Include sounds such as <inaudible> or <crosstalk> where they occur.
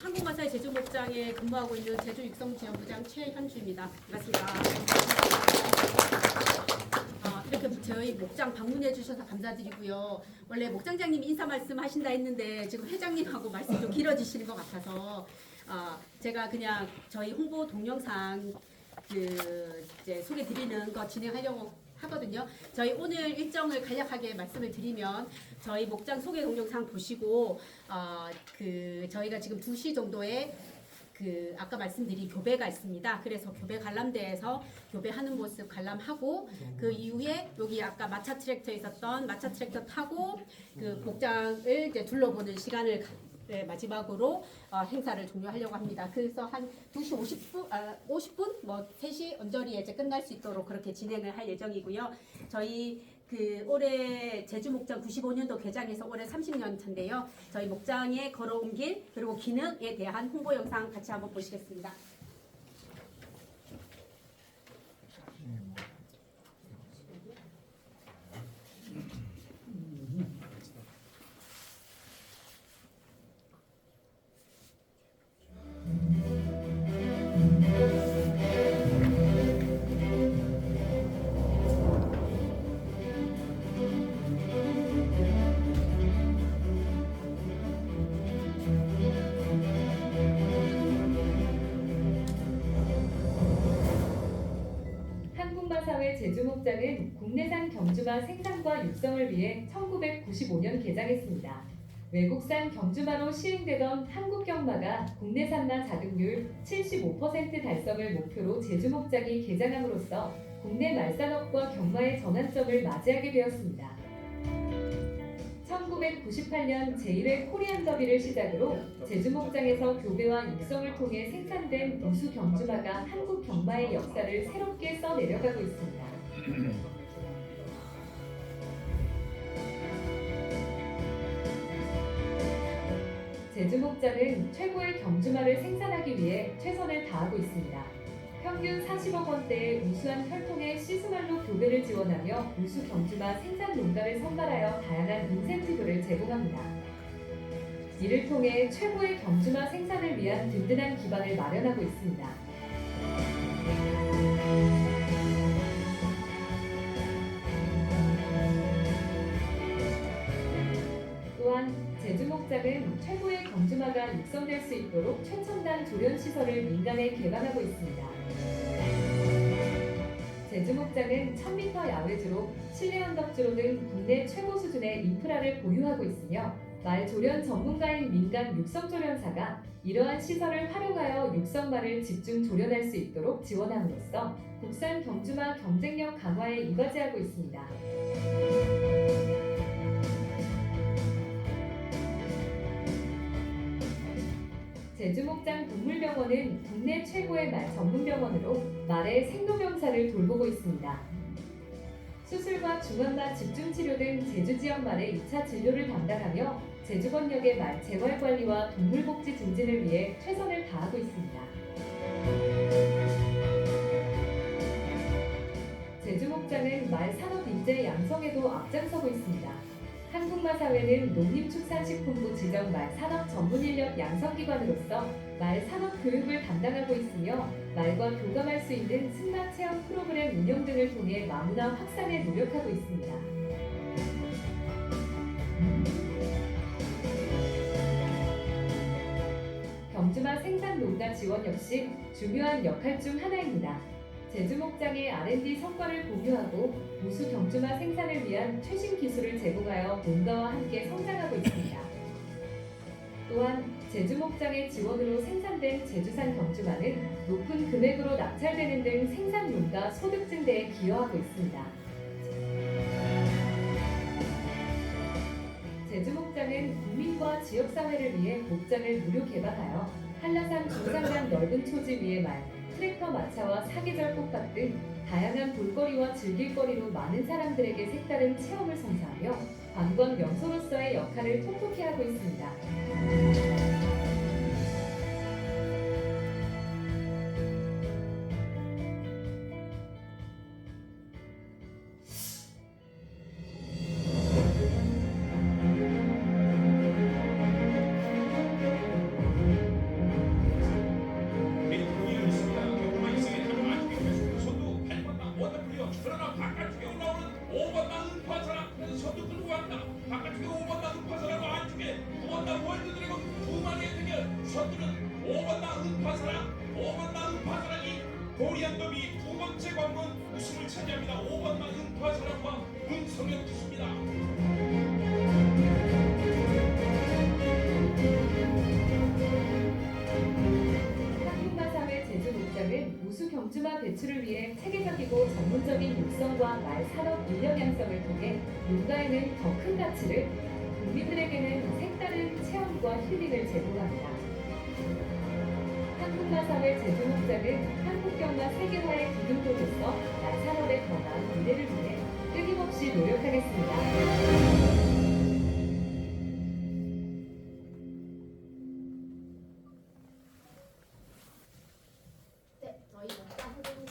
한국마사의 제주 목장에 근무하고 있는 제주 육성지원부장 최현주입니다. 반갑습니다. 어, 이렇게 저희 목장 방문해 주셔서 감사드리고요. 원래 목장장님 인사 말씀 하신다 했는데 지금 회장님하고 말씀 좀 길어지시는 것 같아서 어, 제가 그냥 저희 홍보 동영상 그 이제 소개 드리는 거 진행하려고 하거든요. 저희 오늘 일정을 간략하게 말씀을 드리면 저희 목장 소개 동영상 보시고 어, 그 저희가 지금 2시 정도에 그 아까 말씀드린 교배가 있습니다. 그래서 교배 관람대에서 교배하는 모습 관람하고 그 이후에 여기 아까 마차 트랙터 있었던 마차 트랙터 타고 그 복장을 이제 둘러보는 시간을 가- 네, 마지막으로 어, 행사를 종료하려고 합니다. 그래서 한 2시 50분, 아, 50분, 뭐 3시 언저리에 이제 끝날 수 있도록 그렇게 진행을 할 예정이고요. 저희 그 올해 제주 목장 95년도 개장해서 올해 30년 차인데요. 저희 목장에 걸어온 길 그리고 기능에 대한 홍보 영상 같이 한번 보시겠습니다. 제주목장은 국내산 경주마 생산과 육성을 위해 1995년 개장했습니다. 외국산 경주마로 시행되던 한국 경마가 국내산마 자등률 75% 달성을 목표로 제주목장이 개장함으로써 국내 말산업과 경마의 전환점을 맞이하게 되었습니다. 1998년 제1회 코리안 더비를 시작으로 제주목장에서 교배와 육성을 통해 생산된 우수 경주마가 한국 경마의 역사를 새롭게 써내려가고 있습니다. <clears throat> 제주목장은 최고의 경주마를 생산하기 위해 최선을 다하고 있습니다. 평균 40억 원대의 우수한 혈통의 시스말로 교배를 지원하며 우수 경주마 생산 농가를 선발하여 다양한 인센티브를 제공합니다. 이를 통해 최고의 경주마 생산을 위한 든든한 기반을 마련하고 있습니다. 제주목장은 최고의 경주마가 육성될 수 있도록 최첨단 조련 시설을 민간에 개방하고 있습니다. 제주목장은 1000m 야외주로 실내 언덕주로 등 국내 최고 수준의 인프라를 보유하고 있으며 말 조련 전문가인 민간 육성조련사가 이러한 시설을 활용하여 육성말을 집중 조련할 수 있도록 지원함으로써 국산 경주마 경쟁력 강화에 이바지하고 있습니다. 제주목장 동물병원은 국내 최고의 말 전문병원으로 말의 생로병사를 돌보고 있습니다. 수술과 중환마 집중치료 등 제주 지역 말의 2차 진료를 담당하며 제주권역의 말 재활 관리와 동물복지 증진을 위해 최선을 다하고 있습니다. 제주목장은 말 산업 인재 양성에도 앞장서고 있습니다. 한국마사회는 농림축산식품부 지정 말 산업 전문 인력 양성기관으로서 말 산업 교육을 담당하고 있으며 말과 교감할 수 있는 승마 체험 프로그램 운영 등을 통해 마문화 확산에 노력하고 있습니다. 경주마 생산 농가 지원 역시 중요한 역할 중 하나입니다. 제주 목장의 R&D 성과를 공유하고 우수 경주마 생산을 위한 최신 기술을 제공하여 농가와 함께 성장하고 있습니다. 또한 제주 목장의 지원으로 생산된 제주산 경주마는 높은 금액으로 낙찰되는 등 생산 농가 소득 증대에 기여하고 있습니다. 제주 목장은 국민과 지역사회를 위해 목장을 무료 개방하여 한라산 중산간 넓은 초지 위의 말, 트랙터 마차와 사계절 꽃밭 등 다양한 볼거리와 즐길거리로 많은 사람들에게 색다른 체험을 선사하며 관광 명소로서의 역할을 톡톡히 하고 있습니다. 5번 당 우파사랑 셔도 끌고 간다. 바깥쪽에 5번 당 우파사랑 안쪽에 9번 당 월드드래곤 두 마리의 대결. 셔도는 5번 당 우파사랑 5번 당 우파사랑이 고리안더비 두 번째 관문 우승을 차지합니다. 5번 당 우파사랑과 문성현 기수입니다. 경주마 배출을 위해 체계적이고 전문적인 육성과 말 산업 인력 양성을 통해 농가에는 더 큰 가치를 국민들에게는 색다른 체험과 힐링을 제공합니다. 한국마삼의 제주 목장은 한국경마 세계화의 기둥도로서 말 산업의 더 나은 미래를 위해 끊임없이 노력하겠습니다.